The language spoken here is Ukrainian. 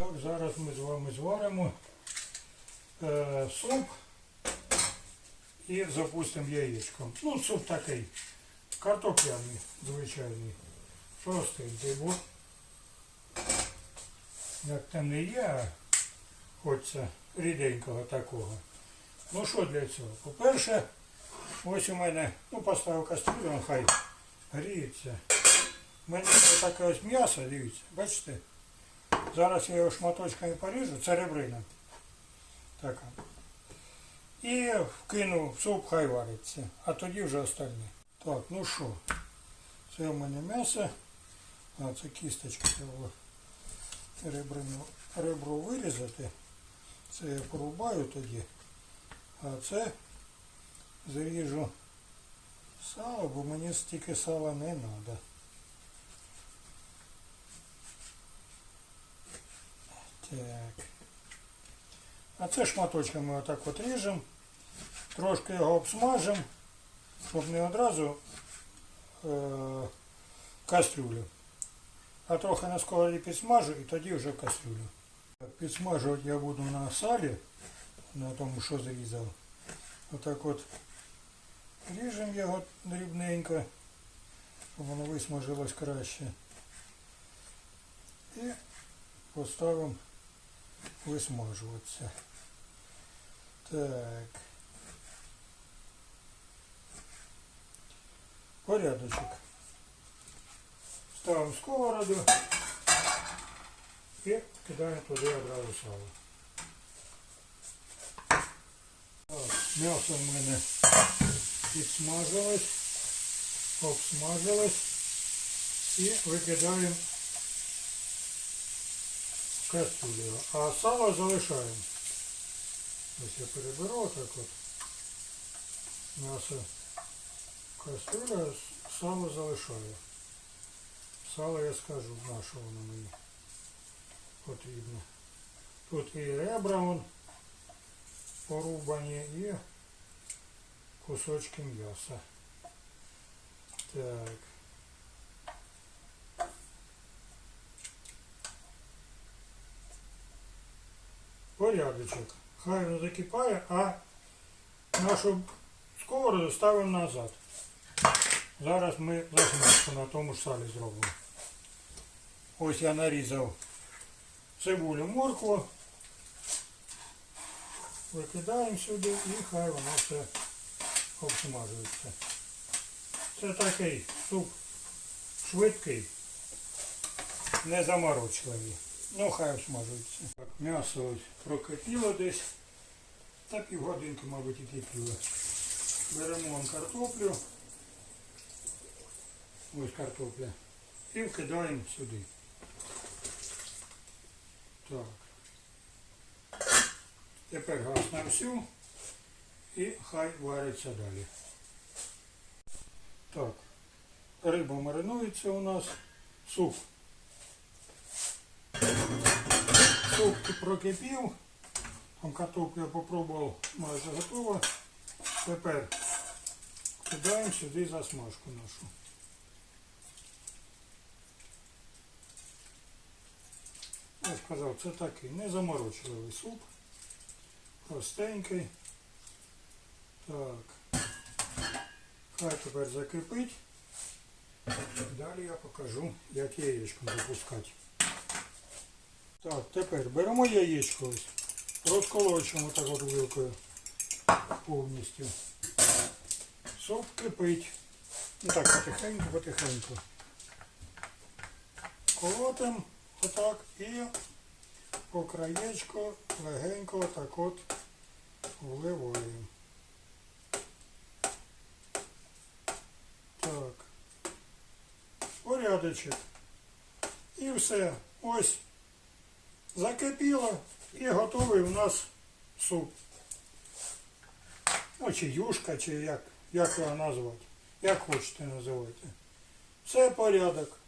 Так, зараз ми з вами зваримо е, суп і запустимо яєчком. Ну, суп такий картопляний, звичайний. Простенький, бо як там не є, а хочеться ріденького такого. Ну що для цього? По-перше, ось у мене, ну поставив кастрюлю, хай гріється. У мене таке ось м'ясо, дивіться, бачите? Зараз я його шматочками поріжу, це. Така. І вкину в суп, хай вариться. А тоді вже остальне. Так, ну що, це у мене м'ясо. А це кісточка треба ребрину, ребро вирізати. Це я порубаю тоді. А це зріжу сало, бо мені стільки сала не треба. Так. А це шматочками отак от ріжемо. Трошки його обсмажимо, щоб не одразу е, кастрюлю. А трохи на сковороді підсмажу і тоді вже кастрюлю. Підсмажувати я буду на салі, на тому, що зрізав. Отак от ріжемо його дрібненько, щоб воно висмажилось краще. І поставимо висмажуватися. Так. Порядочок. Ставимо сковороду і кидаємо туди одразу сало. М'ясо в мене підсмажилось, обсмажилось і викидаємо кастрюлю. А сало залишаємо. Ось я переберу отак от. М'ясо кастрюля, сало залишаю. Сало я скажу, на що воно мені потрібно. Тут і ребра вон порубані, і кусочки м'яса. Так. Порядочок. Хай воно закипає, а нашу сковороду ставимо назад. Зараз ми засмажку на тому ж салі зробимо. Ось я нарізав цибулю моркву. Викидаємо сюди і хай воно все обсмажується. Це такий суп швидкий, не заморочливий. Ну хай обсмажується. М'ясо ось прокипіло десь. Та півгодинки, мабуть, і кипіло. Беремо вон картоплю. Ось картопля. І вкидаємо сюди. Так. Тепер газ на всю і хай вариться далі. Так. Риба маринується у нас. Суп. Суп прокипів. Там картоплю я попробував, майже готова. Тепер кидаємо сюди засмажку нашу. Я сказав, це такий незаморочливий суп. Простенький. Так. Хай тепер закипить. Далі я покажу, як яєчко запускати. Так, тепер беремо яєчко ось, розколочуємо так от вилкою повністю. Суп кипить. Ну так, потихеньку, потихеньку. Колотим отак і по краєчку легенько отак от вливаємо. Так. Порядочок. І все. Ось закипіло і готовий у нас суп. Ну, чи юшка, чи як, як його назвати. Як хочете називати. Все порядок.